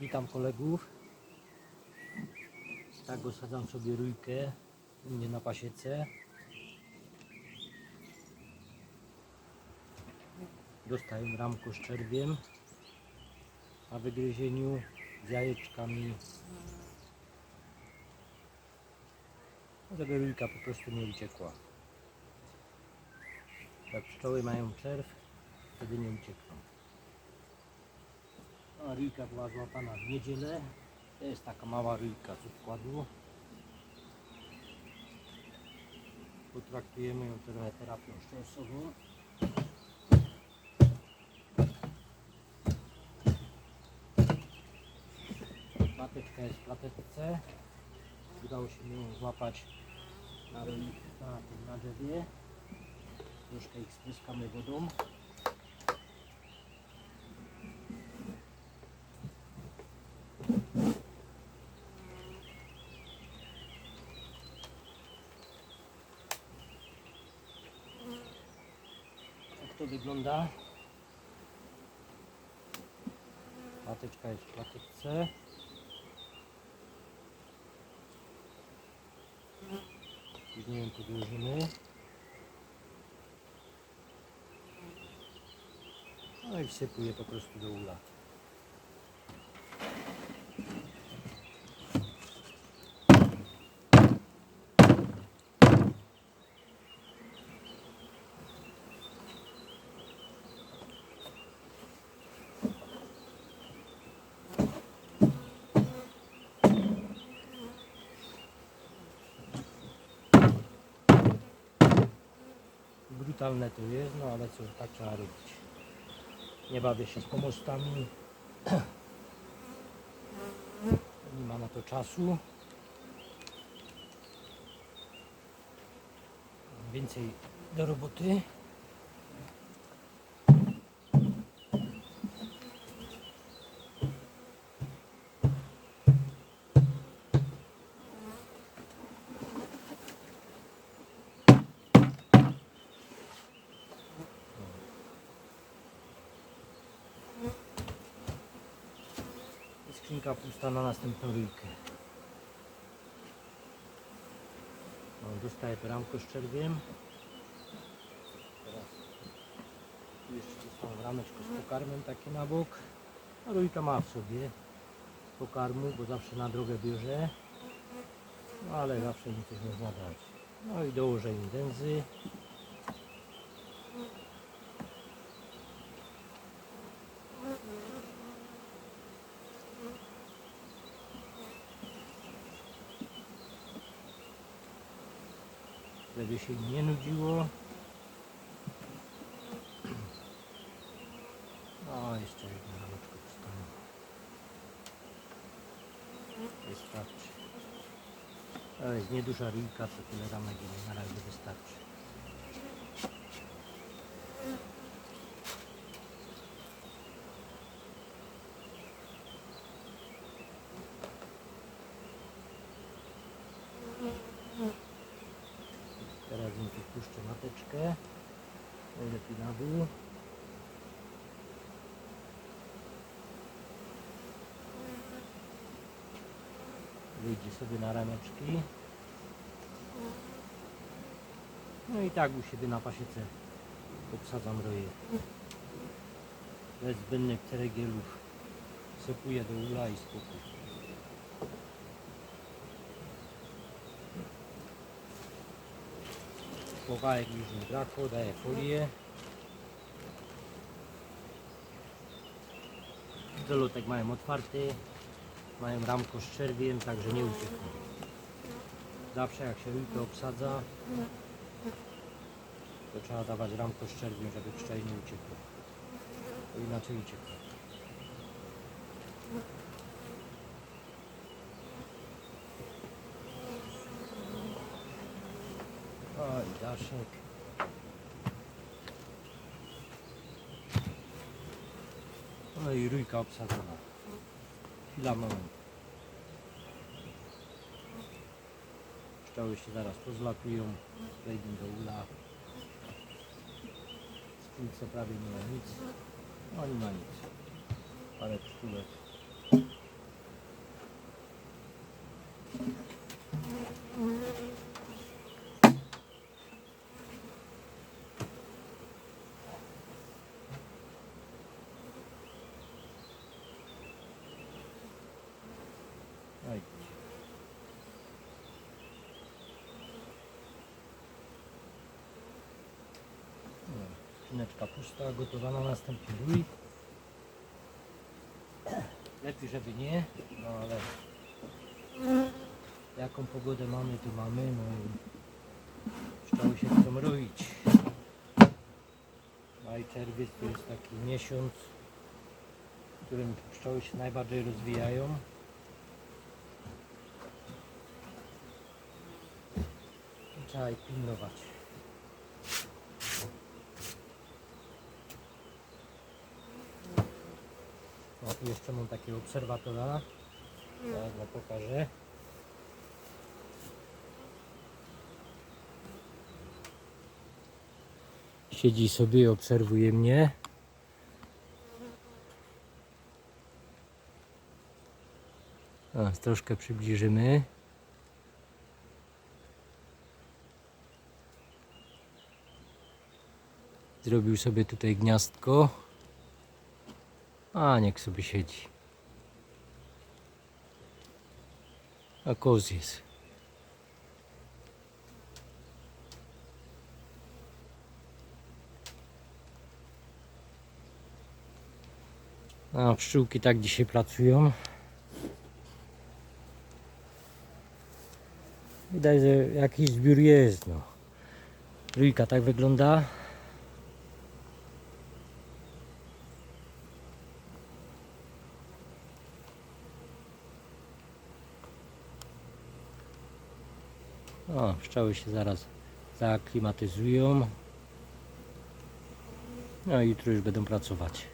Witam kolegów. Tak osadzam sobie rójkę u mnie na pasiece. Dostałem ramko z czerwiem na wygryzieniu z jajeczkami. Żeby rójka po prostu nie uciekła. Jak pszczoły mają czerw, wtedy nie uciekną. Ryjka była złapana w niedzielę. To jest taka mała ryjka z układu. Potraktujemy ją trochę terapią szczęsową. Mateczka jest w plateczce. Udało się ją złapać na, na, na drzewie. Troszkę ich spryskamy wodą. To wygląda? Mateczka jest w plateczce. Później ją podłożymy. No i wsypuję po prostu do ula. Brutalne to jest, no ale co, tak trzeba robić. Nie bawię się z pomostami. Nie ma na to czasu. Więcej do roboty. Skrzynka pusta na następną ryjkę. No, dostaję to ramko z czerwiem. Teraz jeszcze dostałem rameczko z pokarmem takie na bok. Rójka ma w sobie pokarmu, bo zawsze na drogę bierze. No ale zawsze im coś można dać. No i dołożę im żeby się nie nudziło. No, jeszcze jedno rameczko dostanie. Wystarczy. To jest nieduża ryjka, co tyle ramek na razie wystarczy. Teraz im tu puszczę Najlepiej na dół. Wyjdzie sobie na rameczki. No i tak u siebie na pasiece obsadzam roje. Bez zbędnych ceregielów. Sypuję do ula i spokój. Kawałek już mi brakło, daję folię. Dolotek mają otwarty, mają ramko z czerwiem, także nie uciekną. Zawsze jak się rujkę obsadza, to trzeba dawać ramko z czerwiem, żeby pszczoły nie uciekły. Bo inaczej uciekną. O, i daszek. No i rójka obsadzona. Chwila, moment. Pszczoły się zaraz pozlatują, wejdą do ula. Skórce prawie nie ma nic. No nie ma nic. Parę pszczółek skrzyneczka pusta, gotowa na następny rój. Lepiej, żeby nie, no ale jaką pogodę mamy, to mamy, no i pszczoły się chcą roić. Maj, czerwiec to jest taki miesiąc, w którym pszczoły się najbardziej rozwijają. I Trzeba ich pilnować. Tu jeszcze mam takiego obserwatora. Zaraz wam pokażę. Siedzi sobie i obserwuje mnie. A, troszkę przybliżymy. Zrobił sobie tutaj gniazdko. A, niech sobie siedzi. A koz jest. A pszczółki tak dzisiaj pracują. Widać, że jakiś zbiór jest. No. Rójka tak wygląda. O, pszczoły się zaraz zaaklimatyzują. No i jutro już będą pracować.